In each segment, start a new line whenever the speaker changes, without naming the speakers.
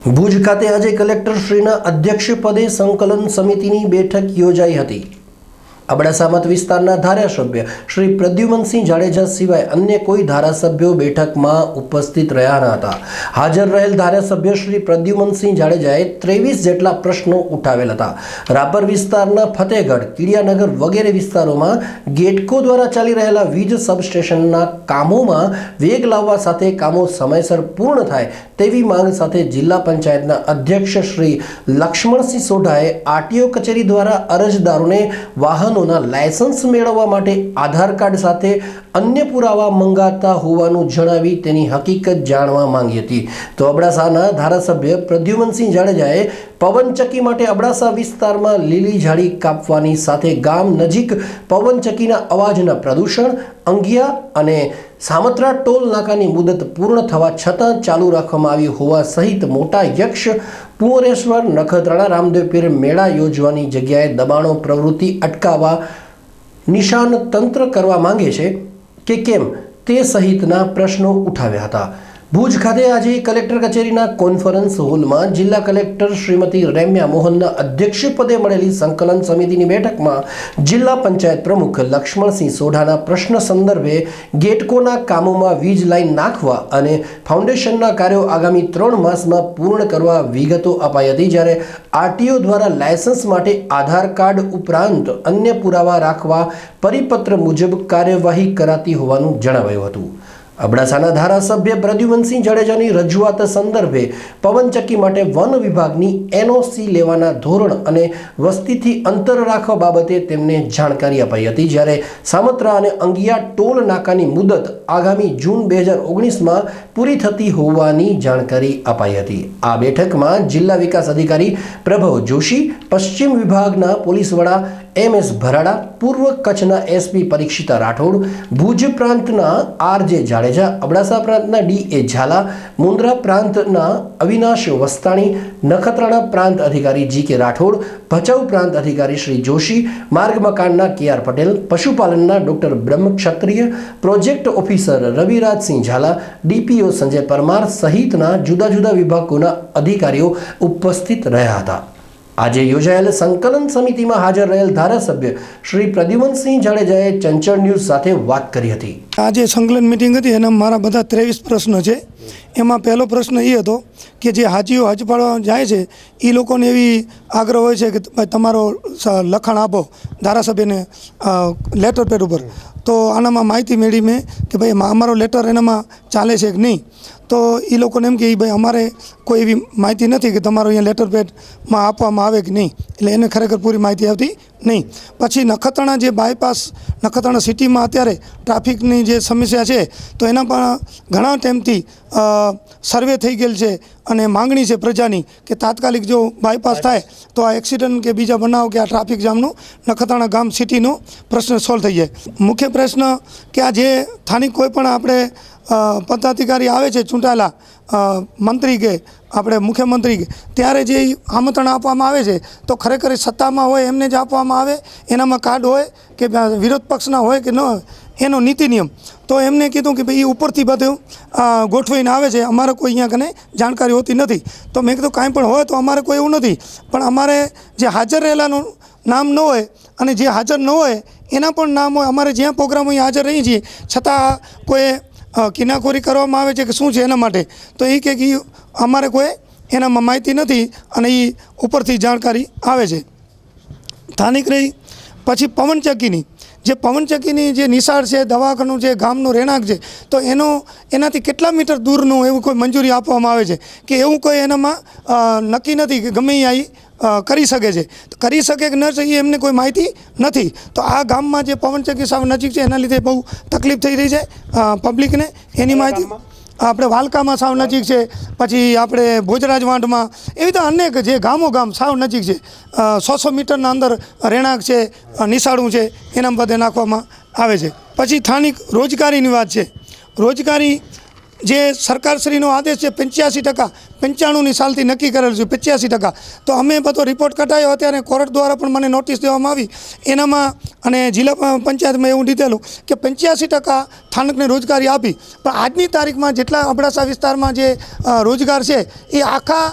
ભુજ ખાતે આજે કલેક્ટર શ્રીના અધ્યક્ષપદે સંકલન સમિતિની બેઠક યોજાઈ હતી. અબડાસા મત વિસ્તારના ધારાસભ્ય શ્રી પ્રદ્યુમનસિંહ જાડેજા સિવાય અન્ય કોઈ ધારાસભ્યો બેઠકમાં ઉપસ્થિત રહ્યા ન હતા. હાજર રહેલ ધારાસભ્ય શ્રી પ્રદ્યુમનસિંહ જાડેજાએ ત્રેવીસ જેટલા પ્રશ્નો ઉઠાવેલ હતા. રાપર વિસ્તારના ફતેહગઢ કીડિયાનગર વગેરે વિસ્તારોમાં ગેટકો દ્વારા ચાલી રહેલા વીજ સબસ્ટેશનના કામોમાં વેગ લાવવા સાથે કામો સમયસર પૂર્ણ થાય તેવી માંગ સાથે જિલ્લા પંચાયતના અધ્યક્ષ શ્રી લક્ષ્મણસિંહ સોઢાએ આરટીઓ કચેરી દ્વારા અરજદારોને વાહનોના લાયસન્સ મેળવવા માટે આધાર કાર્ડ સાથે અન્ય પુરાવા મંગાતા હોવાનું જણાવી તેની હકીકત જાણવા માંગી હતી. તો અબડાસાના ધારાસભ્ય પ્રદ્યુમનસિંહ જાડેજાએ પવનચક્કી માટે અબડાસા વિસ્તારમાં લીલી ઝાડી કાપવાની સાથે ગામ નજીક પવનચક્કીના અવાજના પ્રદૂષણ, અંગિયા અને સામત્રા ટોલ નાકાની મુદત પૂર્ણ થવા છતાં ચાલુ રાખવામાં આવી હોવા સહિત મોટા યક્ષ, પુંવરેશ્વર, નખત્રાણા, રામદેવ પીર મેળા યોજવાની જગ્યાએ દબાણો પ્રવૃત્તિ અટકાવવા નિશાન તંત્ર કરવા માંગે છે કે કેમ તે સહિતના પ્રશ્નો ઉઠાવ્યા હતા. ભુજ ખાતે આજે કલેક્ટર કચેરીના કોન્ફરન્સ હોલમાં જિલ્લા કલેક્ટર શ્રીમતી રેમ્યા મોહનના અધ્યક્ષપદે મળેલી સંકલન સમિતિની બેઠકમાં જિલ્લા પંચાયત પ્રમુખ લક્ષ્મણસિંહ સોઢાના પ્રશ્ન સંદર્ભે ગેટકોના કામોમાં વીજ લાઈન નાખવા અને ફાઉન્ડેશનના કાર્યો આગામી ત્રણ માસમાં પૂર્ણ કરવા વિગતો અપાઈ હતી જ્યારે આરટીઓ દ્વારા લાયસન્સ માટે આધાર કાર્ડ ઉપરાંત અન્ય પુરાવા રાખવા પરિપત્ર મુજબ કાર્યવાહી કરાતી હોવાનું જણાવાયું હતું. અબડાસાના ધારાસભ્ય પ્રદ્યુમનસિંહ જાડેજાની રજૂઆત સંદર્ભે પવનચક્કી માટે વન વિભાગની એનઓસી લેવાના ધોરણ અને વસ્તીથી અંતર રાખવા બાબતે તેમને જાણકારી અપાઈ હતી. જ્યારે સામત્રા અને અંગિયા ટોલ નાકાની મુદત આગામી જૂન બે હજાર ઓગણીસમાં પૂરી થતી હોવાની જાણકારી અપાઈ હતી. આ બેઠકમાં જિલ્લા વિકાસ અધિકારી પ્રભવ જોશી, પશ્ચિમ વિભાગના પોલીસ વડા એમ એસ ભરાડા, પૂર્વ કચ્છના એસપી પરીક્ષિતા રાઠોડ, ભુજ પ્રાંતના આર જે જાડેજા, અબડાસા પ્રાંતના ડી એ ઝાલા, મુન્દ્રા પ્રાંતના અવિનાશ વસ્તાણી, નખત્રાણા પ્રાંત અધિકારી જી કે રાઠોડ, ભચાઉ પ્રાંત અધિકારી શ્રી જોશી, માર્ગ મકાનના કે R Patel, પશુપાલનના doctor Brahm Kshatriya, project officer Ravirajsinh Jhala, DPO Sanjay Parmar સહિતના જુદા જુદા વિભાગોના અધિકારીઓ ઉપસ્થિત રહ્યા હતા. આજે યોજાયેલ સંકલન સમિતિમાં હાજર રહેલ ધારાસભ્ય શ્રી પ્રદ્યુમનસિંહ જાડેજાએ ચંચળ ન્યૂઝ સાથે વાત કરી હતી.
આજે સંકલન મિટિંગ હતી એના મારા બધા ત્રેવીસ પ્રશ્નો છે. એમાં પહેલો પ્રશ્ન એ હતો કે જે હાજીઓ હજ પાડવા જાય છે, એ લોકોને એવી આગ્રહ હોય છે કે ભાઈ તમારો લખાણ આપો ધારાસભ્યને લેટર પેડ ઉપર. તો આનામાં માહિતી મેળવી મેં કે ભાઈ અમારો લેટર એનામાં ચાલે છે કે નહીં? તો એ લોકોને એમ કે "ઈ ભાઈ અમારે કોઈ એવી માહિતી નથી કે તમારો અહીંયા લેટર પેડમાં આપવામાં આવે કે નહીં. એટલે એને ખરેખર પૂરી માહિતી આવતી નહીં. પછી નખત્રાણા જે બાયપાસ નખત્રાણા સિટીમાં અત્યારે ટ્રાફિકની જે સમસ્યા છે તો એના પણ ઘણા ટાઈમથી સર્વે થઈ ગયેલ છે અને માંગણી છે પ્રજાની કે તાત્કાલિક જો બાયપાસ થાય તો આ એક્સિડન્ટ કે બીજા બનાવ કે આ ટ્રાફિક જામનું નખત્રાણા ગામ સિટીનો પ્રશ્ન સોલ્વ થઈ જાય. મુખ્ય પ્રશ્ન કે આ જે સ્થાનિક કોઈ પણ આપણે પદાધિકારી આવે છે ચૂંટાયેલા મંત્રી કે, આપણે મુખ્યમંત્રી કે, ત્યારે જે આમંત્રણ આપવામાં આવે છે, તો ખરેખર સત્તામાં હોય એમને જ આપવામાં આવે, એનામાં કાર્ડ હોય કે વિરોધ પક્ષના હોય કે ન એનો નીતિ નિયમ. તો એમને કીધું કે ભાઈ એ ઉપરથી બધું ગોઠવીને આવે છે, અમારે કોઈ અહીંયા કને જાણકારી હોતી નથી. તો મેં કીધું કાંઈ પણ હોય તો અમારે કોઈ એવું નથી. પણ અમારે જે હાજર રહેલાનું નામ ન હોય અને જે હાજર ન હોય, એના પણ નામ હોય, અમારે જ્યાં પ્રોગ્રામ અહીંયા હાજર રહીએ છીએ. છતાં કોઈ કિનાખોરી કરવામાં આવે છે કે શું છે એના માટે? તો એ કે ઈ અમારે કોઈ એનામાં માહિતી નથી અને એ ઉપરથી જાણકારી આવે છે. સ્થાનિક રહી, પછી પવનચક્કીની. જે પવનચક્કીની જે નિશાળ છે દવાખાનું છે ગામનું રહેણાંક છે તો એનો એનાથી કેટલા મીટર દૂરનું એવું કોઈ મંજૂરી આપવામાં આવે છે કે એવું કોઈ એનામાં નક્કી નથી કે ગમે ઈ, કરી શકે છે? તો કરી શકે કે ન શકે એમને કોઈ માહિતી નથી. તો આ ગામમાં જે પવનચક્કી સાવ નજીક છે એના લીધે બહુ તકલીફ થઈ રહી છે પબ્લિકને એની માહિતી આપણે વાલકામાં સાવ નજીક છે, પછી આપણે ભોજરાજ વાંઢમાં એવી રીતે અનેક જે ગામો ગામ સાવ નજીક છે. સો સો મીટરના અંદર રહેણાંક છે નિશાળું છે, એના બધે નાખવામાં આવે છે. પછી સ્થાનિક રોજગારીની વાત છે. રોજગારી જે સરકારશ્રીનો આદેશ છે પંચ્યાસી ટકા, પંચાણુંની સાલથી નક્કી કરેલું છે પંચ્યાસી ટકા. તો અમે બધો રિપોર્ટ કઢાયો અત્યારે કોર્ટ દ્વારા પણ મને નોટિસ દેવામાં આવી. એનામાં અને જિલ્લા પંચાયતમાં એવું લીધેલું કે પંચ્યાસી ટકા સ્થાનકને રોજગારી આપી. પણ આજની તારીખમાં જેટલા અબડાસા વિસ્તારમાં જે રોજગાર છે, એ આખા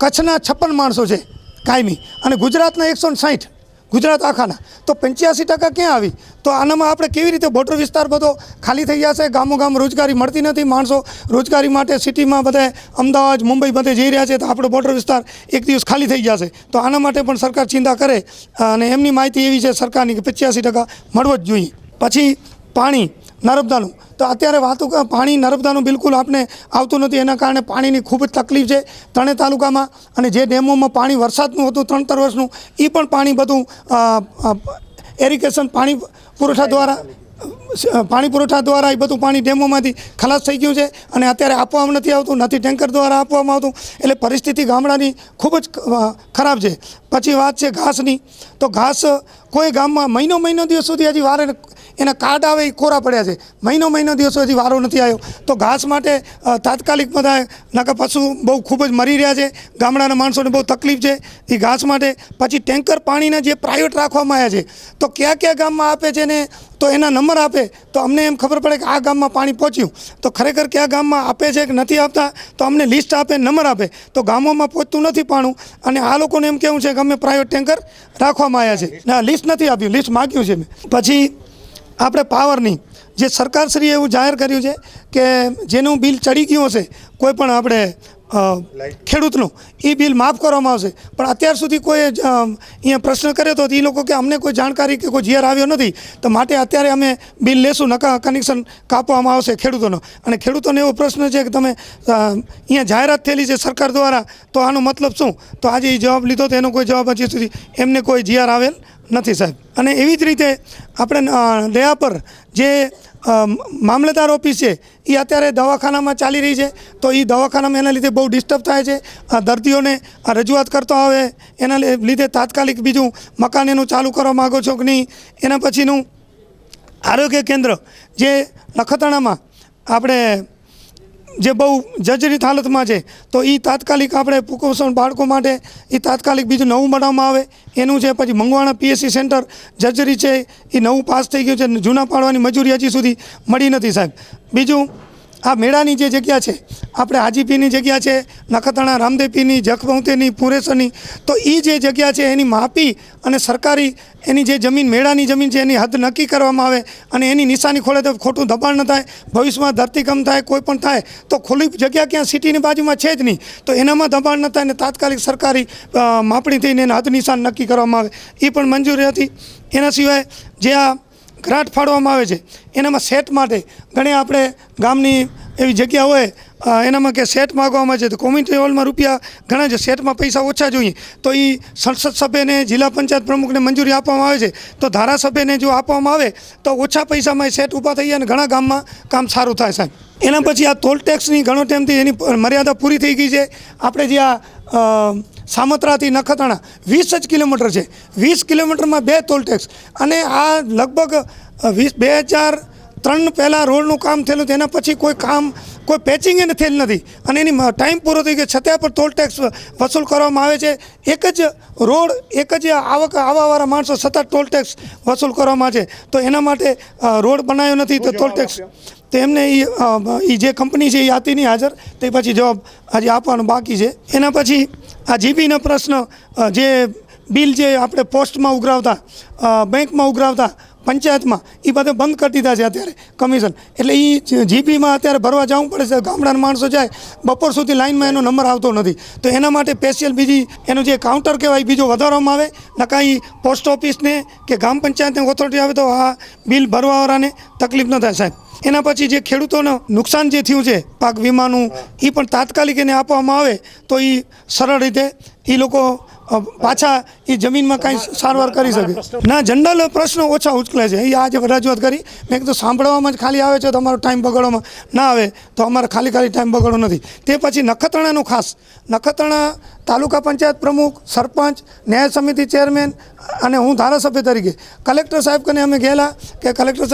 કચ્છના છપ્પન માણસો છે કાયમી. અને ગુજરાતના એકસો સાઠ ગુજરાત આખાના. તો પંચ્યાસી ટકા ક્યાં આવી? તો આનામાં આપણે કેવી રીતે બોર્ડર વિસ્તાર બધો ખાલી થઈ જશે? ગામો ગામ રોજગારી મળતી નથી માણસો. રોજગારી માટે સિટીમાં બધે અમદાવાદ, મુંબઈ બધે જઈ રહ્યા છે તો આપણો બોર્ડર વિસ્તાર એક દિવસ ખાલી થઈ જશે. તો આના માટે પણ સરકાર ચિંતા કરે અને એમની માહિતી એવી છે સરકારની કે પંચ્યાસી ટકા મળવો જ જોઈએ. પછી પાણી. નર્મદાનું. તો અત્યારે વાતો પાણી નર્મદાનું બિલકુલ આપને આવતું નથી. એના કારણે પાણીની ખૂબ જ તકલીફ છે ત્રણે તાલુકામાં. અને જે ડેમોમાં પાણી વરસાદનું હતું ત્રણ ત્રણ વર્ષનું એ પણ પાણી બધું એરિગેશન પાણી પુરવઠા દ્વારા પાણી પુરવઠા દ્વારા એ બધું પાણી ડેમોમાંથી ખલાસ થઈ ગયું છે. અને અત્યારે આપવામાં નથી આવતું, નથી ટેન્કર દ્વારા આપવામાં આવતું. એટલે પરિસ્થિતિ ગામડાની ખૂબ જ ખરાબ છે. પછી વાત છે ઘાસની. તો ઘાસ કોઈ ગામમાં મહિનો મહિનો દિવસ સુધી હજી વારે એના કાર્ડ આવે એ કોરા પડ્યા છે. મહિનો મહિનો દિવસો હજી વારો નથી આવ્યો. તો ઘાસ માટે તાત્કાલિક બધા નાકા પશુ બહુ ખૂબ જ મરી રહ્યા છે. ગામડાના માણસોને બહુ તકલીફ છે. એ ઘાસ માટે પછી ટેન્કર પાણીના જે પ્રાઇવેટ રાખવામાં આવ્યા છે. તો કયા કયા ગામમાં આપે છે ને તો એના નંબર આપે. તો અમને એમ ખબર પડે કે આ ગામમાં પાણી પહોંચ્યું. તો ખરેખર કયા ગામમાં આપે છે કે નથી આપતા? તો અમને લિસ્ટ આપે નંબર આપે. તો ગામોમાં પહોંચતું નથી પાણું. અને આ લોકોને એમ કેવું છે અમે પ્રાઇવેટ ટેન્કર રાખવામાં આવ્યા છે. ના લિસ્ટ નથી આપ્યું લિસ્ટ માગ્યું છે મેં. પછી આપણે પાવરની જે સરકારશ્રીએ એવું જાહેર કર્યું છે કે જેનું બિલ ચડી ગયું હશે, કોઈ પણ આપણે ખેડૂતનું. એ બિલ માફ કરવામાં આવશે. પણ અત્યાર સુધી કોઈ અહીંયા પ્રશ્ન કર્યો હતો એ લોકો કે અમને કોઈ જાણકારી કે કોઈ જીઆર આવ્યો નથી, તો માટે અત્યારે અમે બિલ લેશું, નકા કનેક્શન કાપવામાં આવશે ખેડૂતોનો. અને ખેડૂતોને એવો પ્રશ્ન છે કે તમે અહીંયા જાહેરાત થયેલી છે સરકાર દ્વારા, તો આનો મતલબ શું? તો આજે એ જવાબ લીધો તો એનો કોઈ જવાબ હજી સુધી એમને કોઈ જીઆર આવેલ નથી સાહેબ. અને એવી જ રીતે આપણે દયા પર જે મામલતદાર ઓફિસ છે. એ અત્યારે દવાખાનામાં ચાલી રહી છે. તો એ દવાખાનામાં એના લીધે બહુ ડિસ્ટર્બ થાય છે. દર્દીઓને રજૂઆત કરતો આવે, એના લીધે તાત્કાલિક બીજું મકાન એનું ચાલુ કરવા માગો છો કે નહીં? એના પછીનું આરોગ્ય કેન્દ્ર જે નખત્રાણામાં આપણે જે બહુ જર્જરિત હાલતમાં છે, તો એ તાત્કાલિક આપણે કુપોષણ બાળકો માટે એ તાત્કાલિક બીજું નવું બનાવવામાં આવે. એનું છે પછી મંગવાણા પીએસસી સેન્ટર જર્જરી છે એ નવું પાસ થઈ ગયું છે, જૂના પાડવાની મજૂરી હજી સુધી મળી નથી સાહેબ. બીજું આ મેળાની જે જગ્યા છે, આપણે હાજીપીની જગ્યા છે, નખત્રાણા, રામદેવપીની, જખમૌતેની, પુરેસરની, તો એ જે જગ્યા છે એની માપી અને સરકારી એની જે જમીન, મેળાની જમીન છે એની હદ નક્કી કરવામાં આવે અને એની નિશાની ખોલે તો ખોટું દબાણ ન થાય, ભવિષ્યમાં ધરતીકમ થાય, કોઈ પણ થાય, તો ખુલ્લી જગ્યા ક્યાં, સિટીની બાજુમાં છે જ નહીં, તો એનામાં દબાણ ન થાય ને તાત્કાલિક સરકારી માપણી થઈને એના હદ નિશાન નક્કી કરવામાં આવે. એ પણ મંજૂરી હતી. એના સિવાય જે આ ગ્રાન્ટ ફાળવામાં આવે છે. એનામાં સેટ માટે ઘણી આપણે ગામની એવી જગ્યા હોય એનામાં કે સેટ માગવામાં આવે છે. તો કોમ્યુનિટી હોલમાં રૂપિયા ઘણા છે. સેટમાં પૈસા ઓછા જોઈએ. તો એ સંસદ સભ્યને, જિલ્લા પંચાયત પ્રમુખને મંજૂરી આપવામાં આવે છે. તો ધારાસભ્યને જો આપવામાં આવે, તો ઓછા પૈસામાં સેટ ઊભા થઈ જાય અને ઘણા ગામમાં કામ સારું થાય સાહેબ. એના પછી આ ટોલ ટેક્સની ઘણો ટાઈમથી એની મર્યાદા પૂરી થઈ ગઈ છે. આપણે જે આ સામત્રાથી નખત્રાણા વીસ જ કિલોમીટર છે. વીસ કિલોમીટરમાં બે ટોલ ટેક્સ અને આ લગભગ વીસ બે હજાર ત્રણ પહેલાં રોડનું કામ થયેલું તેના પછી કોઈ કામ કોઈ પેચિંગ એને થયેલ નથી. અને એની ટાઈમ પૂરો થઈ ગયો. છતાં પણ ટોલ ટેક્સ વસૂલ કરવામાં આવે છે. એક જ રોડ એક જ આવક આવવાવાળા માણસો સતત ટોલ ટેક્સ વસૂલ કરવામાં આવે છે. તો એના માટે રોડ બનાવ્યો નથી તો ટોલ ટેક્સ તો એમને એ જે કંપની છે એ આતીની નહીં હાજર. તે પછી જવાબ આજે આપવાનો બાકી છે. એના પછી આ જીબીનો પ્રશ્ન જે બિલ જે આપણે પોસ્ટમાં ઉઘરાવતા બેંકમાં ઉઘરાવતા પંચાયતમાં એ બધા બંધ કરી દીધા છે અત્યારે કમિશન. એટલે એ જીપીમાં અત્યારે ભરવા જવું પડે છે. ગામડાના માણસો જાય, બપોર સુધી લાઇનમાં એનો નંબર આવતો નથી. તો એના માટે સ્પેશિયલ બીજી એનું જે કાઉન્ટર કહેવાય બીજો વધારવામાં આવે. નકા એ પોસ્ટ ઓફિસને કે ગ્રામ પંચાયતને ઓથોરિટી આવે તો આ બિલ ભરવાવાળાને તકલીફ ન થાય સાહેબ. એના પછી જે ખેડૂતોને નુકસાન જે થયું છે, પાક વીમાનું એ પણ તાત્કાલિક એને આપવામાં આવે તો એ સરળ રીતે એ લોકો પાછા એ જમીનમાં કાંઈ સારવાર કરી શકે. ના જનરલ પ્રશ્નો ઓછા ઉચકલે છે. એ આજે રજૂઆત કરી. મેં કીધું સાંભળવામાં જ ખાલી આવે છે તો અમારો ટાઈમ બગાડવામાં ના આવે તો અમારે ખાલી ખાલી ટાઈમ બગડવો નથી. તે પછી નખત્રાણાનું ખાસ. નખત્રાણા તાલુકા પંચાયત પ્રમુખ સરપંચ ન્યાય સમિતિ ચેરમેન અને હું ધારાસભ્ય તરીકે. કલેક્ટર સાહેબ કને અમે ગયેલા કે કલેક્ટર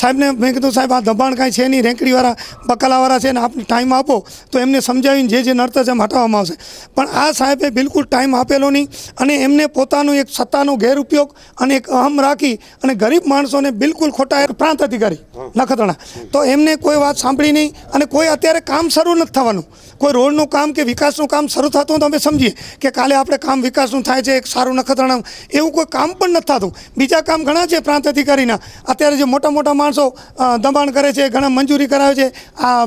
સાહેબને મેં કીધું સાહેબ આ દબાણ કાંઈ છે નહીં રેંકડીવાળા બકાલાવાળા છે ને આપને ટાઈમ આપો. તો એમને સમજાવીને જે જે નડતર છે એમ હટાવવામાં આવશે. પણ આ સાહેબે બિલકુલ ટાઈમ આપેલો નહીં અને એમને પોતાનો એક સત્તાનો ગેરઉપયોગ અને એક અહમ રાખી અને ગરીબ માણસોને બિલકુલ ખોટા એક પ્રાંત અધિકારી નખત્રાણા. તો એમને કોઈ વાત સાંભળી નહીં અને કોઈ અત્યારે કામ શરૂ નથી થવાનું. કોઈ રોડનું કામ કે વિકાસનું કામ શરૂ થતું તો અમે સમજીએ કે કાલે આપણે કામ વિકાસનું થાય છે, એક સારું નખત્રાણા એવું કોઈ કામ પણ નથી થતું. બીજા કામ ઘણા છે પ્રાંત અધિકારીના. અત્યારે જે મોટા મોટા માણસો દબાણ કરે છે, ઘણા મંજૂરી કરાવે છે. આ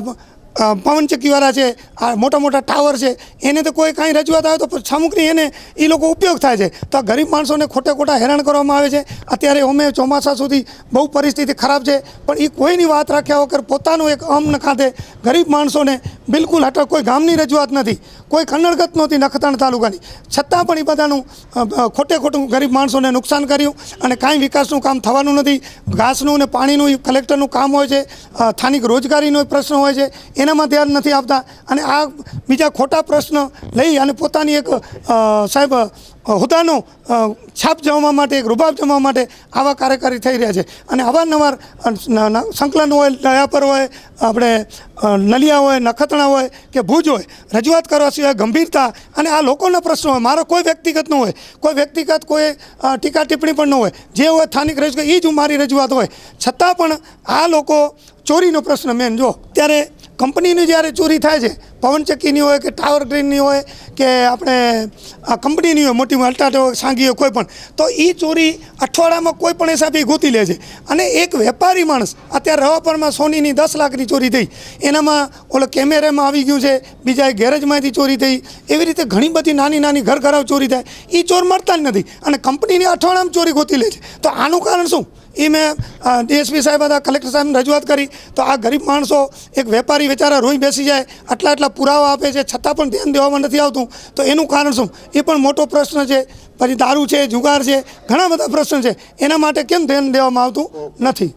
પવનચક્કીવાળા છે, આ મોટા મોટા ટાવર છે, એને તો કોઈ કાંઈ રજૂઆત આવે તો સામગ્રી એને એ લોકો ઉપયોગ થાય છે. તો આ ગરીબ માણસોને ખોટે ખોટા હેરાન કરવામાં આવે છે. અત્યારે અમે ચોમાસા સુધી બહુ પરિસ્થિતિ ખરાબ છે, પણ એ કોઈની વાત રાખ્યા વગર પોતાનું એક અમને ખાતે ગરીબ માણસોને બિલકુલ હટક કોઈ ગામની રજૂઆત નથી. કોઈ કન્નડગત નહોતી નખત્રાણ તાલુકાની. છતાં પણ એ બધાનું ખોટે ખોટું ગરીબ માણસોને નુકસાન કર્યું અને કાંઈ વિકાસનું કામ થવાનું નથી. ઘાસનું અને પાણીનું કલેક્ટરનું કામ હોય છે. સ્થાનિક રોજગારીનો પ્રશ્ન હોય છે. એનામાં ધ્યાન નથી આપતા અને આ બીજા ખોટા પ્રશ્ન લઈ અને પોતાની એક સાહેબ હોદ્દાનો છાપ જમવા માટે, એક રૂબાબ જમવા માટે આવા કાર્યકારી થઈ રહ્યા છે. અને અવારનવાર સંકલન હોય, દયાપર હોય, આપણે નલિયા હોય, નખત્રણા હોય કે ભુજ હોય, રજૂઆત કરવા સિવાય ગંભીરતા અને આ લોકોના પ્રશ્નો હોય. મારો કોઈ વ્યક્તિગત ન હોય. કોઈ વ્યક્તિગત કોઈ ટીકા ટિપ્પણી પણ ન હોય. જે હોય સ્થાનિક રજૂઆત એ જ મારી રજૂઆત હોય. છતાં પણ આ લોકો ચોરીનો પ્રશ્ન મેન જો, ત્યારે કંપનીની જ્યારે ચોરી થાય છે પવનચક્કીની હોય કે ટાવર ગ્રીનની હોય કે આપણે કંપનીની હોય, મોટી અલ્ટાટો સાંગી હોય કોઈ પણ, તો એ ચોરી અઠવાડિયામાં કોઈ પણ હિસાબે ગોતી લે છે. અને એક વેપારી માણસ અત્યારે રવાપરમાં સોનીની દસ લાખની ચોરી થઈ. એનામાં ઓલો કેમેરામાં આવી ગયું છે બીજા ગેરેજમાંથી ચોરી થઈ. એવી રીતે ઘણી બધી નાની નાની ઘર ઘરાવ ચોરી થાય. એ ચોર મળતા જ નથી. અને કંપનીની અઠવાડિયામાં ચોરી ગોતી લે છે. તો આનું કારણ શું? એ મેં ડીએસપી સાહેબ હતા કલેક્ટર સાહેબને રજૂઆત કરી. તો આ ગરીબ માણસો એક વેપારી વિચારા રોઈ બેસી જાય, આટલા આટલા પુરાવા આપે છે, છતાં પણ ધ્યાન દેવામાં નથી આવતું. તો એનું કારણ શું? એ પણ મોટો પ્રશ્ન છે. પછી દારૂ છે, જુગાર છે, ઘણા બધા પ્રશ્ન છે. એના માટે કેમ ધ્યાન દેવામાં આવતું નથી?